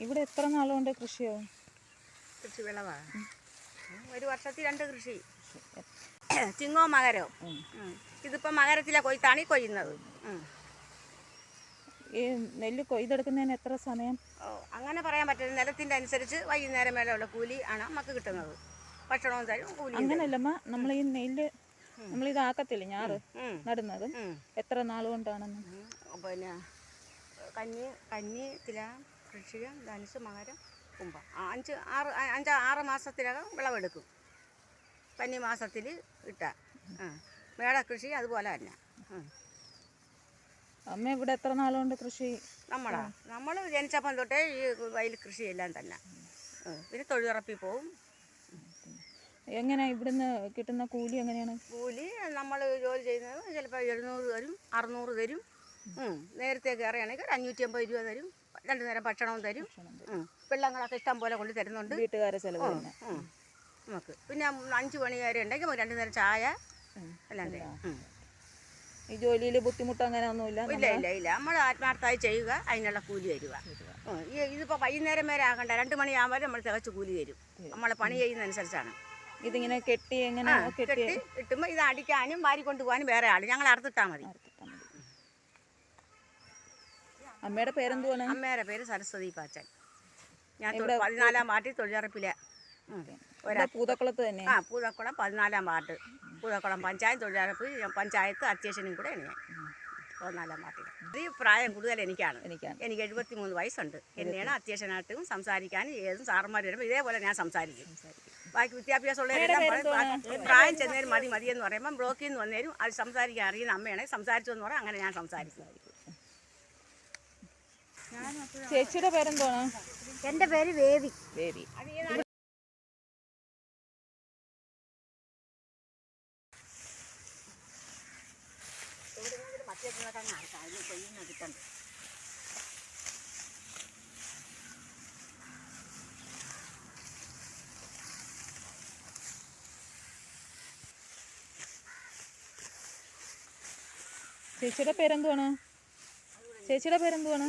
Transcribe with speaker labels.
Speaker 1: ഇവിടെ എത്ര നാളുകൊണ്ട് കൃഷിയാവും?
Speaker 2: കൃഷി വിളവാ ഒരു വർഷത്തിൽ രണ്ട് കൃഷി. ചിങ്ങോ മകരോ. ഇതിപ്പോ മകരത്തിലെ കൊയ്ത്താണ് ഈ കൊയ്യുന്നത്.
Speaker 1: ഈ നെല്ല് കൊയ്തെടുക്കുന്നതിന് എത്ര സമയം?
Speaker 2: അങ്ങനെ പറയാൻ പറ്റില്ല. നിലത്തിന്റെ അനുസരിച്ച് വൈകുന്നേരം മേലെയുള്ള കൂലി ആണ് നമുക്ക് കിട്ടുന്നത്. ഭക്ഷണവും തരും കൂലി
Speaker 1: അങ്ങനല്ലമ്മ നമ്മൾ ഈ നെല്ല് നമ്മൾ ഇതാക്കത്തില്ല ഞാറ്. നടുന്നത്? എത്ര നാൾ കൊണ്ടാണെന്ന്
Speaker 2: ഉം. പിന്നെ കഞ്ഞി കഞ്ഞി തില കൃഷികം ധനുസ് മകരം കുംഭം. അഞ്ച് ആറ് അഞ്ച് ആറ് മാസത്തിനകം വിളവെടുക്കും. പനി മാസത്തിൽ ഇട്ട. മേട കൃഷി അതുപോലെ തന്നെ.
Speaker 1: അമ്മ ഇവിടെ എത്ര നാളുകൊണ്ട് കൃഷി?
Speaker 2: നമ്മളാ. നമ്മൾ ജനിച്ചപ്പം തൊട്ടേ ഈ വയൽ കൃഷിയെല്ലാം തന്നെ. പിന്നെ തൊഴിലുറപ്പിൽ പോവും.
Speaker 1: എങ്ങനെ ഇവിടുന്ന് കിട്ടുന്ന കൂലി എങ്ങനെയാണ്?
Speaker 2: കൂലി നമ്മൾ ജോലി ചെയ്യുന്നത് ചിലപ്പോൾ എഴുന്നൂറ് തരും അറുന്നൂറ് തരും. നേരത്തെ കയറുകയാണെങ്കിൽ ഒരു അഞ്ഞൂറ്റി അമ്പത് രൂപ തരും. രണ്ടു നേരം ഭക്ഷണവും തരും. പിള്ളങ്ങളൊക്കെ വെള്ളങ്ങളൊക്കെ ഇഷ്ടം പോലെ കൊണ്ട് തരുന്നുണ്ട്.
Speaker 1: വീട്ടുകാരെ ചെലവ്.
Speaker 2: നമുക്ക്. പിന്നെ അഞ്ച് മണി വരെ ഉണ്ടെങ്കിൽ രണ്ടു നേരം ചായ എല്ലാം തരും.
Speaker 1: ഈ ജോലിയിൽ ബുദ്ധിമുട്ട് അങ്ങനെ ഒന്നുമില്ല
Speaker 2: ഇല്ല ഇല്ല ഇല്ല. നമ്മൾ ആത്മാർത്ഥമായി ചെയ്യുക അതിനുള്ള കൂലി തരിക. ഇതിപ്പോൾ വൈകുന്നേരം വരെ ആകണ്ട. രണ്ട് മണിയാകുമ്പോൾ നമ്മൾ തികച്ച് കൂലി തരും. നമ്മളെ പണി ചെയ്യുന്നതനുസരിച്ചാണ്.
Speaker 1: ഇതിങ്ങനെ കെട്ടി എങ്ങനെ കെട്ടി
Speaker 2: കിട്ടുമ്പോൾ ഇത് അടിക്കാനും വാരി കൊണ്ടുപോകാനും വേറെ ആൾ ഞങ്ങൾ അറുത്തിട്ടാൽ മതി.
Speaker 1: അമ്മയുടെ പേരെന്തുവാണ്?
Speaker 2: അമ്മയുടെ പേര് സരസ്വതി പാച്ചൻ. ഞാൻ പതിനാലാം വാർഡിൽ തൊഴിലുറപ്പിലെ.
Speaker 1: പൂതക്കുളത്ത് തന്നെ.
Speaker 2: ആ പൂതക്കുളം പതിനാലാം വാർഡ്. പൂതക്കുളം പഞ്ചായത്ത് തൊഴിലുറപ്പ് പഞ്ചായത്ത് അധ്യക്ഷനും കൂടെ ഞാൻ. പതിനാലാം വാർഡിൽ. ഈ പ്രായം കൂടുതൽ എനിക്കാണ്.
Speaker 1: എനിക്കാണ്.
Speaker 2: എനിക്ക് എഴുപത്തി മൂന്ന് വയസ്സുണ്ട്. എന്നെയാണ് അത്യാവശ്യമായിട്ടും സംസാരിക്കാനും ഏതും സാറന്മാർ വരുമ്പോൾ ഇതേപോലെ ഞാൻ സംസാരിക്കും. ബാക്കി വിദ്യാഭ്യാസമുള്ളവരെല്ലാം പറയും, "ബാക്കി പ്രായം ചെന്നേരും മതി മതി എന്ന് പറയുമ്പം ബ്ലോക്കിൽ നിന്ന് വന്നേരും അത് സംസാരിക്കാൻ അറിയുന്ന അമ്മയാണെങ്കിൽ സംസാരിച്ചു എന്ന് പറയാം. അങ്ങനെ ഞാൻ സംസാരിക്കും.
Speaker 1: ചേച്ചിയുടെ പേരെന്താണ്
Speaker 3: എന്റെ പേര് വേവി.
Speaker 1: വേവി. ചേച്ചിയുടെ പേരെന്തുവാണ്? ചേച്ചിയുടെ പേരെന്തുവാണ്?